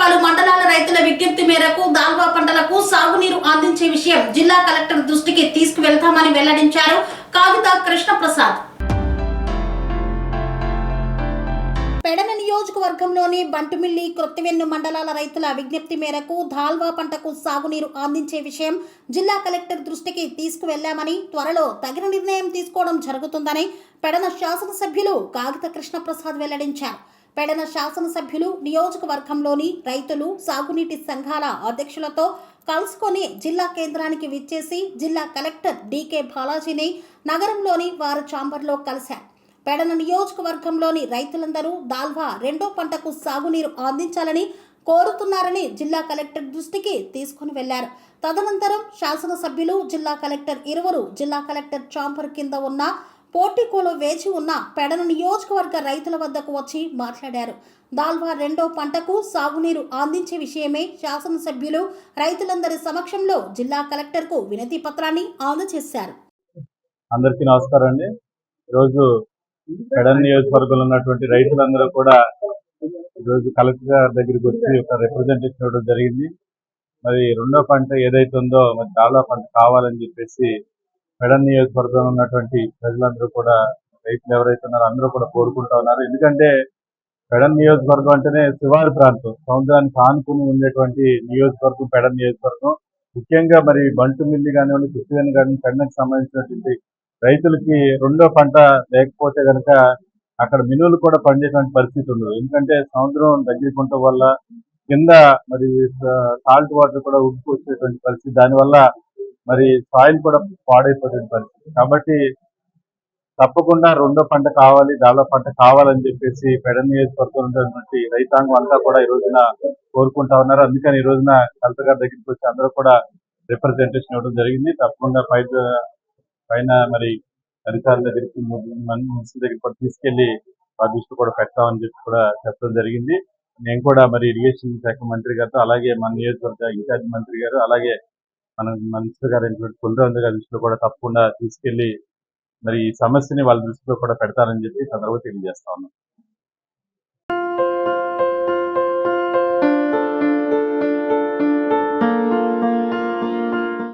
పలు మండలాల రైతుల విజ్ఞప్తి మేరకు దాల్వా పంటలకు సాగునీరు అందించే విషయం జిల్లా కలెక్టర్ దృష్టికి తీసుకువెళ్తామని వెల్లడించారు కాగిత కృష్ణప్రసాద్. పెడన నియోజకవర్గంలోని బంటుమిల్లి క్రొత్తివెన్ను మండలాల రైతుల విజ్ఞప్తి మేరకు ధాల్వా పంటకు సాగునీరు అందించే విషయం జిల్లా కలెక్టర్ దృష్టికి తీసుకువెళ్ళామని త్వరలో తగిన నిర్ణయం తీసుకోవడం జరుగుతుందని పెడన శాసనసభ్యులు కాగిత కృష్ణప్రసాద్ వెల్లడించారు. పెడన శాసనసభ్యులు నియోజకవర్గంలోని రైతులు సాగునీటి సంఘాల అధ్యక్షులతో కలుసుకొని జిల్లా కేంద్రానికి విచ్చేసి జిల్లా కలెక్టర్ డీకే బాలాజీని నగరంలోని వారి ఛాంబర్లో కలిశారు. పెడన నియోజకవర్గంలోని రైతులందరూ దాల్వా రెండో పంటకు సాగునీరు అందించాలని కోరుతున్నారని జిల్లా కలెక్టర్ దృష్టికి తీసుకుని వెళ్ళారు. తదనంతరం శాసనసభ్యులు జిల్లా కలెక్టర్ ఇరువురు జిల్లా కలెక్టర్ చాంపర్ కింద ఉన్న పోర్టికోలో వేచి ఉన్న పెడన నియోజకవర్గ రైతుల వద్దకు వచ్చి మాట్లాడారు. దాల్వా రెండో పంటకు సాగునీరు అందించే విషయమే శాసనసభ్యులు రైతులందరి సమక్షంలో జిల్లా కలెక్టర్కు వినతి పత్రాన్ని అందజేశారు. అందరికీ నమస్కారం అండి. ఈరోజు పెడన్ నియోజకవర్గంలో ఉన్నటువంటి రైతులందరూ కూడా ఈరోజు కలెక్టర్ గారి దగ్గరికి వచ్చి ఒక రిప్రజెంటేషన్ ఇవ్వడం జరిగింది. మరి రెండో పంట ఏదైతే ఉందో మరి దాల్వా పంట కావాలని చెప్పేసి పెడన్ నియోజకవర్గంలో ఉన్నటువంటి ప్రజలందరూ కూడా రైతులు ఎవరైతే ఉన్నారో అందరూ కూడా కోరుకుంటా ఉన్నారు. ఎందుకంటే పెడన్ నియోజకవర్గం అంటేనే శివారు ప్రాంతం. సముద్రానికి ఆనుకుని ఉండేటువంటి నియోజకవర్గం పెడన్ నియోజకవర్గం. ముఖ్యంగా మరి బంటుమిల్లి కానివ్వండి కృష్ణ కానీ పెడనకు సంబంధించినటువంటి రైతులకి రెండో పంట లేకపోతే కనుక అక్కడ మినువులు కూడా పండేటువంటి పరిస్థితి ఉండదు. ఎందుకంటే సముద్రం దగ్గరికి ఉండటం వల్ల కింద మరి సాల్ట్ వాటర్ కూడా ఉప్పు వచ్చేటువంటి పరిస్థితి. దానివల్ల మరి సాయిల్ కూడా పాడైపోతుంది పరిస్థితి. కాబట్టి తప్పకుండా రెండో పంట కావాలి దాలో పంట కావాలని చెప్పేసి పెడ నియోజకవర్గం ఉన్నటువంటి రైతాంగం అంతా కూడా ఈ రోజున కోరుకుంటా ఉన్నారు. అందుకని ఈ రోజున కలెక్టర్ గారి దగ్గరికి వచ్చి అందరూ కూడా రిప్రజెంటేషన్ ఇవ్వడం జరిగింది. తప్పకుండా పై పైన మరి అధికారుల దగ్గరికి మున్సిపల్ దగ్గర కూడా తీసుకెళ్ళి ఆ దృష్టి కూడా పెడతామని చెప్పి కూడా చెప్పడం జరిగింది. నేను కూడా మరి ఇరిగేషన్ శాఖ మంత్రి గారితో అలాగే మన నియోజకవర్గ ఇన్ఛార్జ్ మంత్రి గారు అలాగే మన మినిస్టర్ గారు అయినటువంటి కులరాజు గారి దృష్టిలో కూడా తప్పకుండా తీసుకెళ్ళి మరి ఈ సమస్యని వాళ్ళ దృష్టిలో కూడా పెడతారని చెప్పి సందర్భంగా తెలియజేస్తా ఉన్నాం.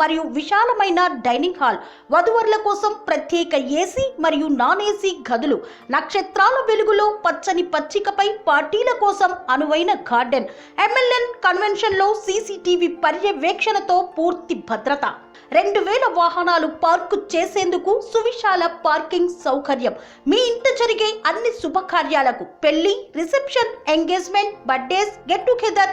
మరియు విశాలమైన డైనింగ్ హాల్ వధువరుల కోసం ప్రత్యేక ఏసీ మరియు నాన్ ఏసీ గదులు నక్షత్రాల వెలుగులో పచ్చని పచ్చికపై పార్టీల కోసం అనువైన గార్డెన్ ఎంఎల్ఎన్ కన్వెన్షన్లో సీసీటీవీ పర్యవేక్షణతో పూర్తి భద్రత. రెండు వేల వాహనాలు పార్కు చేసేందుకు సువిశాల పార్కింగ్ సౌకర్యం. మీ ఇంట జరిగే అన్ని శుభకార్యాలకు పెళ్ళి reception engagement birthdays get together